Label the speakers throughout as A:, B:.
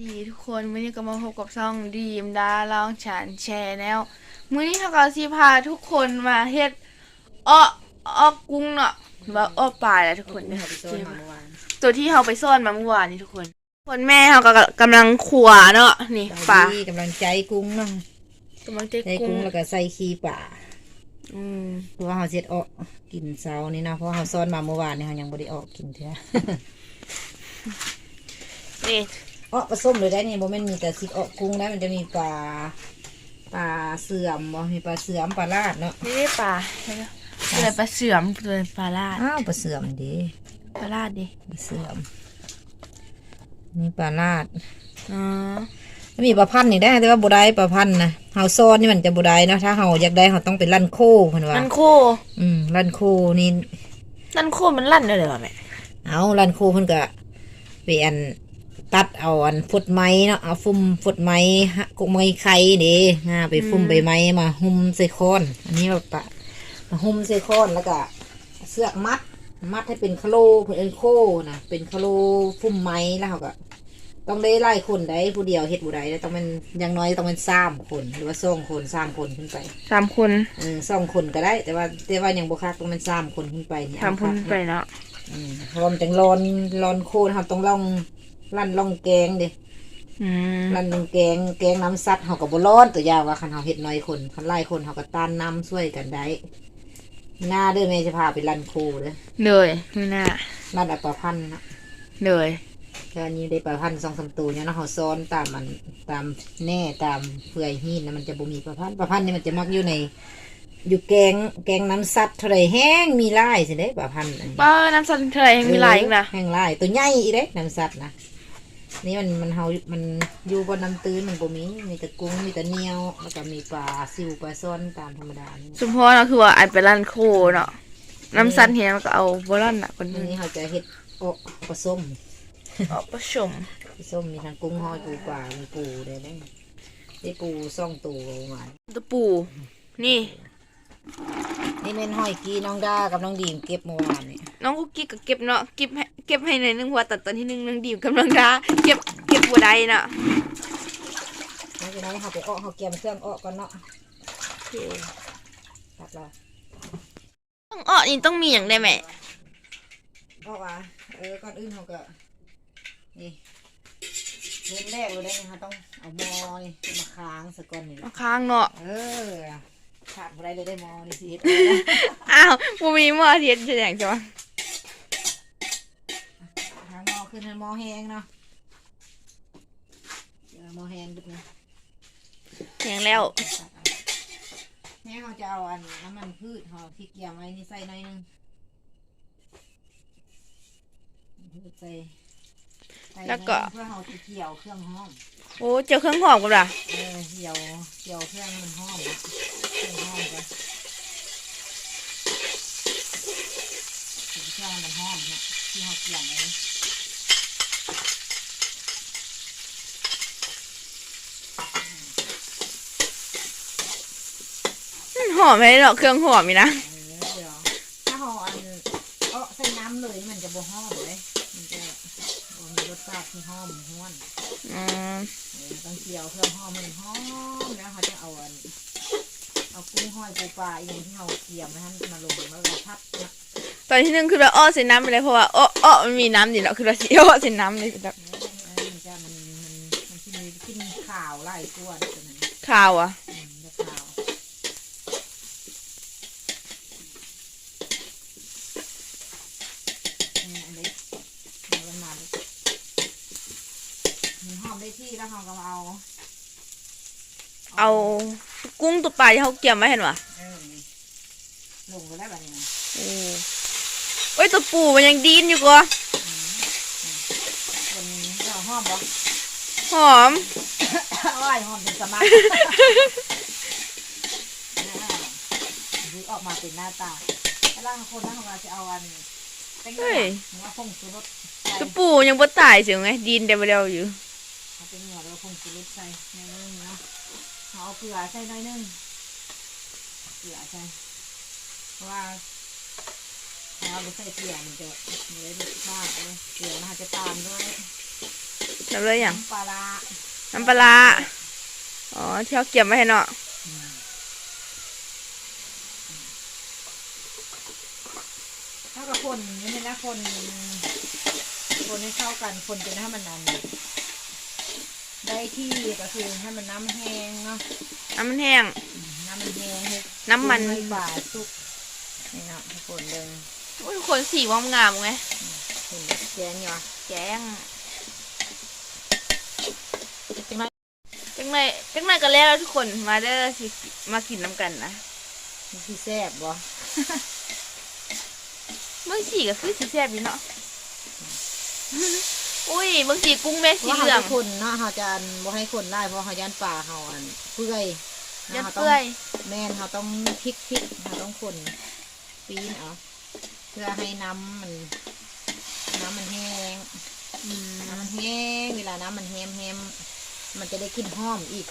A: ดีทุกคนวันนี้ก็มาพบกับช่องดีมดาลองฉันแชร์แนวมื้อนี้เขาก็สิพาทุกคนมาเฮ็ดอ้ออ้อกุ้งเนาะว่าอ้อปลาแหละทุกคนเนี่ย
B: ไปซ่อนมาเมื่อวาน
A: ตัวที่เราไปซ่อนมาเมื่อวานนี้ทุกคน คนแม่เขาก็กำลังขัวเนาะนี่ปลา
B: ที่กำลังใจกุ้งเนาะ
A: กำลังใจ
B: ใจ
A: กุ้
B: กุ้
A: ง
B: งแล้วก็ใส่ขี้ป่า
A: อืม
B: เพราะว่าเขาเจ็ดออกกินเช้านี่เนาะเพราะว่าเขาซ่อนมาเมื่อวานนี่เขายังบ่ได้ออกกินเท่า
A: นี่
B: ออกผสมเลยได้นี่บ่แม่นมีแต่สิออกกุ้งได้มันจะมีปลาปลาเสื่อมบ่มีปลาเสื่อมปลาลาดเนาะ
A: นี่ได้ปลาตัวไหนปลาเสื่อมตัวไหนปลาลาด
B: อ้าวปลาเสื่อมเดิ
A: ปลาลาดดิ
B: ปลาเสื่อมนี่ปลาลาด
A: อ๋อ
B: มีปลาพันธุ์นี่ได้แต่ว่าบ่ได้ปลาพันธุ์นะเฮาซ่อนนี่มันจะบ่ได้เนาะถ้าเฮาอยากได้เฮาต้องเป็นลั่นโคเพิ่นว่า
A: นั่นโค
B: อืมลั่นโคนี่
A: นั่นโคมันลั่นได้เลยเหรอแม่
B: เอาลันโคเพิ่นก็ไปอัน ตัดเอาอันฟุดไม้เนาะเอาฟุ่มฟุดไม้ฮะกุกไม้ไข่เด้งาไปฟุ่มใบไม้มาหุ้มใส่คอน อันนี้แบบปะมาหุ้มใส่คอนแล้วก็เสือกมัด มัดให้เป็นคโลเพื่นเอ็นโคนะเป็นคโลฟุ่มไม้แล้วเขาก็ต้องได้ไล่คนได้ผู้เดียวเฮ็ดบุได้แล้วต้องเป็นอย่างน้อยต้องเป็นสามคนหรือว่าสองคนสามคนขึ้นไป
A: สามคน
B: เออสองคนก็ได้ แต่ว่าแต่ว่าอย่างบุคักต้องเป็นสามคนขึ้นไปเนี่ย
A: สามคนไปเนาะ
B: อืมเพราะว่ามันจังร้อนร้อนโคตรครับต้องล่อง ลั่นล่องแกงเด้
A: อืม
B: ลั่นล่องแกง แกงน้ำซัดเขาก็บ่ร้อนตัวยาวว่าคันเฮาเฮ็ดน้อยคนคันหลายคนเขาก็ต้านน้ำช่วยกันได้หน้าเด้อแม่จะพาไปลั่นโคเด้อ
A: เลยไม่น่า
B: ลั่นอัปปะพันธ์นะ
A: เลย
B: แค่นี้ได้ปลาพันธ์สองสามตัวเนี่ยเนาะเขาซ้อนตามมันตามแน่ตามเฟื่อยหินนะมันจะบ่มีปลาพันธ์ปลาพันธ์นี่มันจะมักอยู่ใน อยู่แกงแกงน้ำซัดเท่าไรแห้งมีลายสิเด้ปลาพันธ์อันนี้
A: ป้าน้ำสันเทยยังมีหลายอีกนะ
B: แห้งลายตัวใหญ่อีเด้น้ำสัตว์นะ นี่มันมันเฮา มันอยู่บนน้ำตื้นมันบ่มี มีแต่กุ้ง มีแต่เนียว แล้วก็มีปลาซิวปลาซ่อนตามธรรมดานี่
A: สมพรเนาะคือว่าไอไปลั่นโคเนาะน้ำสันเฮียมันก็เอาบอลลันอะคน
B: อั
A: นึ
B: น
A: ง
B: นี้เขาจะเฮ็ดโอะผสม
A: เอาผสม
B: ผสมมีทั้งกุ้งหอยปูปลามีปูได้ได้ได้ปูซ่องตัวหวาน
A: ตะปู นี่
B: นี่เป็นหอยกีน้องดากับน้องดีมเก็บเมื่อวานนี่
A: น้องกุ๊กกิ๊กก็เก็บเนาะเก็บให้เก็บให้ในอยนึงว่าตัดตอนที่หนึ่งนึงดีมกำลังดาเก็บเก็บบัวใดน่ะ
B: หลังจากนั้นเขาไปเอ้อเขาเกียมเครื่องเอ้อก่อนเนาะตัดละ
A: ต้องอ้อนี่ต้องมีอย่างได้ไหม
B: เอ้อว่าเออก่อนอื่นเขาก็นี่เริ่มแรกเลยได้ไหมคะต้องเอาหมอนี่มาค้างสักก่อนนี่
A: เอาค้างเนาะ
B: เออ ขาดอะไรเลยได้หมอนี่สิเฮ็ด
A: อ้าวบูมีหม้อเทียนจะอย่างจ้ะ
B: หาหมอขึ้นให้หมอแห้งเนาะเดี๋ยวหมอแห้งดึกนะ
A: อย่างแล้ว
B: แม่เขาจะเอาอันน้ำมันพืชเขาที่เกี่ยมไว้นี่ใส่หน่อยหนึงพืชใส่ ใส่หน่อยหนึ่งเพื่อเขาจะเกี่ยวเครื่องหอม
A: โอ้เจอเครื่องหอมกันล่ะ
B: เออเกี่ยวเกี่ยวเครื่องให้มันหอมเครื่องหอมกันเครื่องให้มันหอมเนี่ยที่เขาเกี่ยมไว้
A: อืมหอมไหมเนาะเครื่องหอมมีนะ
B: เออเดี๋ยวถ้าห่ออันเออใส่น้ำเลยมันจะบ่หอมเลย มันจะบ่มีรสชาติที่หอมห้วน
A: อืม
B: เออ ต้องเคี่ยวเพื่อหอมมันหอมแล้วเขาจะเอาอันเอากุ้งห้อยปูปลาอย่างที่เขาเคี่ยวมาให้มันมาลงแล้วเราพัดนะ
A: ตอนที่หนึ่งคือเราอ้อใส่น้ำไปเลยเพราะว่าอ้ออ้อมันมีน้ำอยู่แล้วคือเราสิอ้อใส่น้ำเลยแบบ
B: เออมันจะมันมันมันที่มีกินข่าวไล่ตัวนี่ตัวนั้น
A: ข้าวอะ
B: อืมจะข่าวอันนี้อันเล็กเอามันมาเลยมันหอมได้ที่แล้วเขาก็มาเอา
A: เอากุ้งตัวปลาที่เขาเกี่ยมไว้เห็นปะ
B: เออนี่ลงก็ได้แบบนี้นะ
A: โอ้เอ้ยตัวปูมันยังดีนอยู่ก็
B: คนเราหอมบ่
A: หอม
B: อ้อยหอมเป็นสมัครดูออกมาเป็นหน้าตาแล้วล่างคนนั้นของเราจะเอาอันแป้งเหนียวหรือว่าผงชูรสใส่
A: ตัวปูยังบ่ตายเสียงไงดีนเดบเดียวอยู่
B: เอาเป็นเหนียวแล้วผงชูรสใส่หน่อยนึงเนาะ เอาเกลือใส่หน่อยนึง เกลือใส่ เพราะว่าเราไปใส่เกลือมันจะมีรสชาติเลยเกลือนะคะจะตามด้วย
A: ทำเลยอย่าง
B: น้ำปลาร้า
A: น้ำปลาร้าอ๋อที่เขาเก็บไว้ให้เนาะ
B: ถ้ากับคนนี่นะคน คนให้เข้ากัน คนจนให้มันนาน ได้ที่ก็คือให้มันน้ำแห้งเนาะ
A: น้ำมันแห้ง
B: น้ำมันแห้งให้
A: น้ำมัน
B: ให้บ่าสุกนี่เนาะทุกคนเลย
A: อุ้ยทุกคนสีวามงามไง
B: เห็นแกงอยู่อะ
A: แกง
B: จังไร
A: จังไรจังไรก็แล้วทุกคนมาเด้อสิมากินน้ำกันนะ
B: มันคือแซ่บบ่
A: เมื่อสีก็คือสีแซ่บอยู่เนาะ อุ้ยบางสีกุ้งแม่สี
B: ว่า
A: เห
B: เขา
A: ลือง
B: จะคนเนาะเขาจะอันบ่ให้คนได้เพราะเขายันป่าเขาอันเปื่อย
A: ยัน
B: ขาต้ง
A: เปื่อย
B: แม่นเขาต้องพลิกพลิกเขาต้องคนปีนเอาเพื่อให้น้ำมันน้ำมันแห้ง
A: อืม
B: น้ำมันแห้งเวลาน้ำมันแห้มแห้มมันจะได้กลิ่นหอมอีก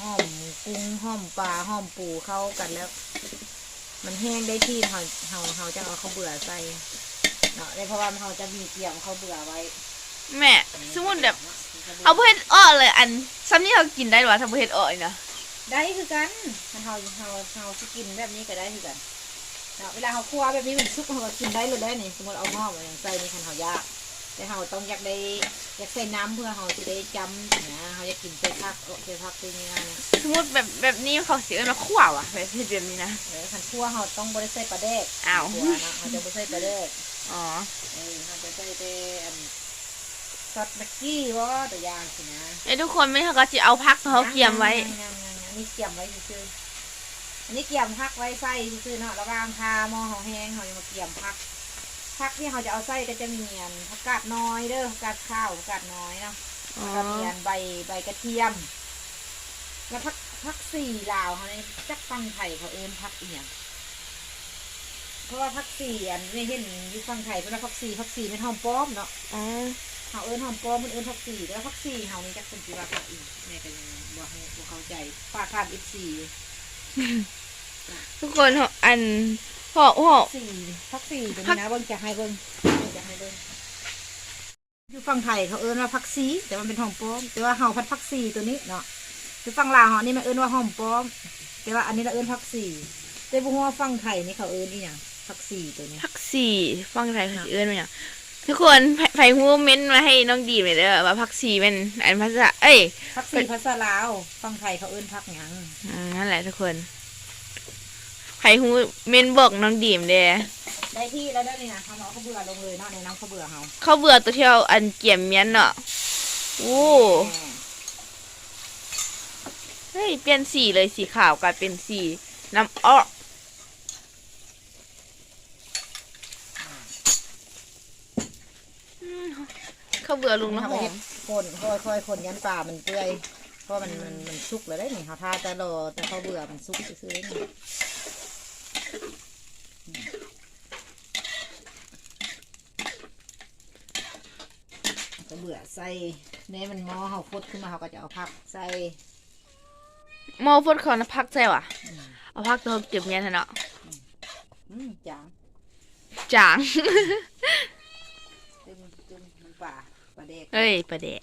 B: หอมกุ้งหอมปลาหอมปูเข้ากันแล้ว มันแห้งได้ที่เขาเขาเขาจะเอาข้าวเบื่อใส่เนาะได้เพราะว่าเขาจะมีเกี่ยมข้าวเบื่อไว้
A: แม่สมมติแบบเอาเพื่อนอ้อเลยอันซ้ำนี่เขากินได้หรอถ้าเพื่อนอ้อนี่นะ
B: ได้คือกันมันเขาเขาเขาจะกินแบบนี้ก็ได้คือกันเนาะเวลาเขาคั่วแบบนี้มันซุกเขาก็กินได้เลยได้นี่สมมติเอาหม้อมาอย่างใส่นี่คันเขายากแต่เขาต้องอยากได้อยากใส่น้ำเพื่อเขาจะได้จำนะเขาอยากกินใส่ผักเออใส่ผักใส่เนื้อเนี่ย
A: สมมติแบบแบบนี้เขาเสียมาขั้วว่ะแบบเผ็ดแบบนี้นะ
B: เออคันคั่วเขาต้องบริใส่ปลาแดก
A: อ้าว
B: คั่วเนาะเขาจะบริใส่ปลาแดก
A: อ๋อ
B: เออเขาจะใส่แต่อันซอ สแม็กกี้ว่าตัวอย่างสินะ
A: ไอ้ทุกคนไม่เขาก็จะเอาพักเขาเกียมไว้
B: ยังยังยังอันนี้เกียมไว้ซื่อๆอันนี้เกียมพักไว้ใส่ซื่อๆเนาะระหว่างคาหม้อเขาแห้งเขาจะมาเกียมพัก พักที่เขาจะเอาใส่ก็จะมีอันผักกาดน้อยเด้อผักกาดข้าวผักกาดน้อยเนาะ
A: อ๋อ
B: แล้วก็มีอันใบใบกระเทียม แล้วพักพักสี่ลาวเขาเนี่ยจักฟังไทยเขาเอิ้นพักอีหยังเพราะว่าพักสี่อันไม่เห็นอยู่ฟังไทยเพราะว่าพักสี่พักสี่เป็นหอมป้อมเนาะ
A: อ๋อ
B: เขาเอิ้นหอมป้อมมันเอิ้นพักสี่แล้วพักสี่เขานี่จักเป็นจีว่าพักอีกแม่ก็ยังบอกให้บ่เข้าใจปากขาดอีกสี่
A: ทุกคนเขาอันห่อห่อ
B: สี่พักสี่เดี๋ยว
A: พั
B: นี้
A: ก
B: นะเบิ่งจะให้เบิ่งจะให้เบิ่งอยู่ฝั่งไทยเขาเอิ้นว่าพักซีแต่มันเป็นหอมป้อมแต่ว่าเฮาพัดพักซีตัวนี้เนาะคือฝั่งลาวเฮานี่มันเอิ้นว่าหอมป้อม แต่ว่าอันนี้เราเอิ้นพักซีแต่บ่ฮู้ว่าฝั่งไทยนี่เขาเอิ้นอีหยังพักซีตัวนี้
A: พักสี่ฟังไทยเขาสิเอื้อนมาอย่าง ทุกคนไผ่ไผ่ฮูเม้นต์มาให้น้องดีมเลยเด้อว่าพักสี่เป็นอันภาษาเอ้ย
B: พักซีภาษาลาวฝั่งไทยเขาเอิ้นพักหยัง
A: อืมนั่นแหละทุกคนไผ่ฮูเม้นต์บอกน้องดีมเด้อ
B: ได้ที่แล้วได้นี่นะเขาเอาข้าวเบื่อลงเลยเนาะในน้ำข้าวเบื่อเฮา
A: เขาเบื่อตัวเที่ยวอันเกี่ยมเมียนเนาะโอ้เฮ้ยเปลี่ยนสีเลยสีขาวกลายเป็นสีน้ำอ้ออืม เขาเบื่อลุง
B: แล้
A: แล้วว
B: ห
A: ห
B: อ
A: อ
B: ม
A: ม
B: คนค่อยๆคนยันป่ามันเปื่อยเพราะมันมันมันสุกแล้วได้นี่เขาทาแต่รอแต่เขาวเบื่อมันสุกซื่อๆนี่ก็เบื่อใส่เน่มันหม้อเขาฟดขึ้นมาเขาก็จะเอาผักใส่
A: หมอฟดเขานะพักใจว่ะ เอาพักตัวเก็บเงี้ยเถอะเนาะ
B: อืมจาง
A: จาง
B: ตึมตึมมันป่าป ลาเด็ก
A: เฮ้ยประเดก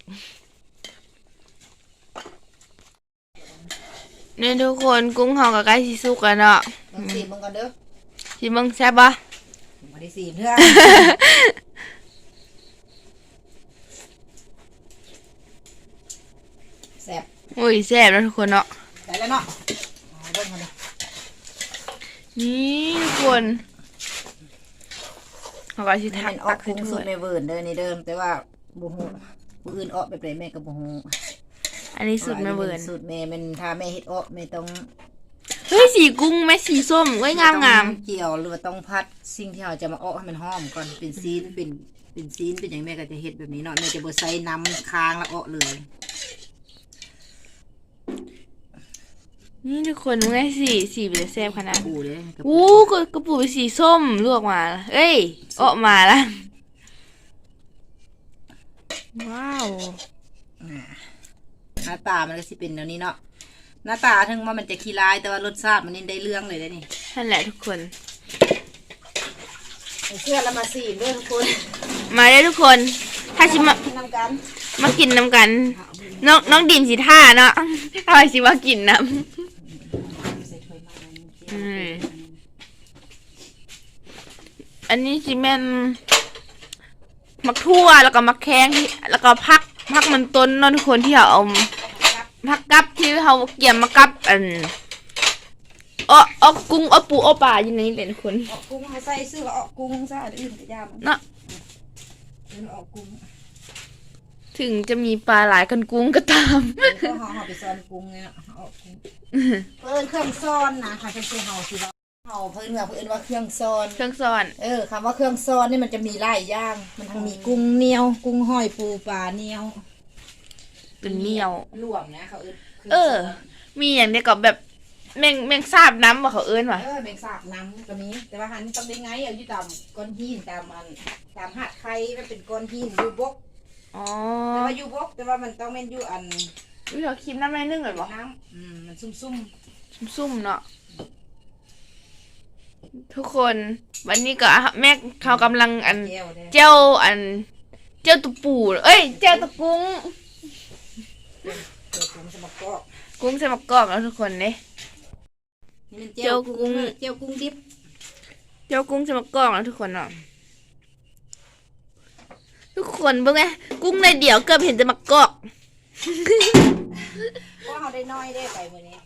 A: เนี่ยทุกคนกุ้งเฮากับไก่สิสุกแล้วเนาะ
B: ลองสีมึงก่อนเด้อ
A: สิมึงแซ่บปะ
B: มาได้สีเพื่อแซ่บ
A: โอ้ยแซ่บแล้วทุกคนเนาะ
B: ได้แล้วเนาะเอาเบิ่งมาเลย
A: นี่ทุกคนเขาก็สิ
B: นี่
A: ทัก
B: มันออ
A: ตั
B: ก
A: ก
B: คุ้
A: ใส่
B: ง
A: ถ้
B: สุ
A: ว
B: ด
A: ย
B: ในเวิร์นเด้อนี่เดิมแต่ว่า บูฮูผู้อื่นออกแบบไหนแม่ก็บูฮู
A: อันนี้สุดไม่เบิร์น
B: สูตรแม่มันถ้าแม่เฮ็ดออกแม่ต้อง
A: เฮ้ยสีกุ้งแม่สีส้มเว้ยงามงาม
B: ต้องเกี่ยวหรือว่าต้องพัดสิ่งที่เราจะมาออกให้มันหอมก่อนเป็นซีนเป็นเป็นซีนเป็นอย่างแม่ก็จะเฮ็ดแบบนี้เนาะแม่จะบ่ใส่น้ำค้างแล้วออกเลย
A: นี่ทุกคนมึงไงสีสีเป็นแซ่บขนาด
B: ปูเลยกระปู
A: อู้กระกระปุกเป็นสีส้มลวกมา เอ้ยออกมาละ ว้าว
B: หน้าตามันก็สิเป็นแนวนี้เนาะหน้าตาถึงว่ามันจะขี้ร้ายแต่ว่ารสชาติมันนี่ได้เรื่องเลยเด้อนี่
A: นั่นแหละทุกคน
B: เอาเสื้อแล้วมาสีมด้วยทุกคน
A: มาได้ทุกคน ถ้าชิมา
B: นำกัน
A: ถมากินน้ำกัน น้องน้องดิมสิท่าเนาะเอาไอสิว่ากินน้ำ
B: ใส่ถ้วยมาอันนี้
A: อืมอันนี้สิแม่น มักทั่วแล้วก็มักแข้งที่แล้วก็พักพักมันต้นเนาะทุกคนที่เอาพักกับที่เขาเกี่ยมมากับอันอ้ออ้อกุ้งอ้อปูอ้อปลาอยู่ในนี้เลยทุกคน
B: ออกกุ้งให้ใส่ซื้อก็ออกกุ้งซะอื่นก็ยาม
A: เนาะ
B: อื่นออกกุ้ง
A: ถึงจะมีปลาหลายกันกุ้งก็ตาม
B: ก็ห่อห่อไปซ่อนกุ้งเนี่ยเอาออกกุ้งเพิ่นเครื่องซ่อนนะค่ะเป็นเครื่องห่อสิว่า ห่อเพิ่นว่าเพิ่นว่าเครื่องซ่อน
A: เครื่องซ่อน
B: เออคำว่าเครื่องซ่อนนี่มันจะมีหลายอย่าง มันทั้งมีกุ้งเหนียว กุ้งห้อยปูปลาเหนียว
A: เป็นเหนียว
B: รวมนะเขาเอิ้นครื่ง
A: เออ
B: ซ่น
A: มีอย่างเดียวกับแบบแมงแมงสาบน้ำว่าเขาเอิ้นว่ะ
B: เออแมงสาบน้ำก็มีแต่ว่าหันต้องได้ไงเอาอยู่ตามก้อนหินตามอันตามหาดไข่มันเป็นก้อนหินอยู่บก
A: อ๋อ
B: แต่ว่าอยู่บกแต่ว่ามันต้องเป็นอยู่อัน
A: วิธีคลิปน้ำในนึ่งเลยบ่
B: น้ำอืมมันซุ่ม
A: ซุ่มๆเนาะ ทุกคนวันนี้ก็แม่เขากำลังอัน
B: ๆแก้วเนี่ย
A: เจ้าอัน เจ้าตุปูเอ้ย เจ้าตะกุ้ง
B: เจ้ากุ้งสมกอก
A: กุ้งใส่มะกอกแล้วทุกคนเนี่ย
B: นี่มัน
A: เจ้ากุ้ง
B: เจ้ากุ้งดิบ
A: เจ้ากุ้งใส่มะกอกแล้วทุกคนเนาะทุกคนเบิ่งไงกุ้งในเดี่ยวเกือบเห็นแต่มะกอก
B: เพราะเขาได้น้อยได้ไปมื้อนี้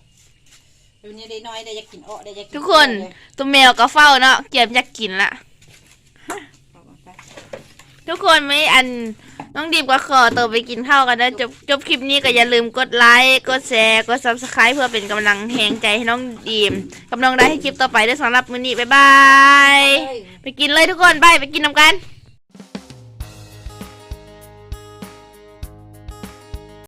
B: วันนี้ได้น้อยได้อยากกินอ้อได้อยากกิน
A: ทุกคนตัวแมวก็เฝ้าเนาะเก็บอยากกินละ
B: เอาไป
A: ทุกคนไม่อันน้องดีมก็ขอตัวไปกินข้าวกันนะจบจบคลิปนี้ก็อย่าลืมกดไลค์กดแชร์กด subscribe เพื่อเป็นกำลังแหงใจให้น้องดีมกำลังได้ให้คลิปต่อไปด้วยสำหรับมื้อนี้บ๊ายบาย
B: เอ้ย
A: ไปกินเลยทุกคนไปไปกินน้ำกัน
B: ไ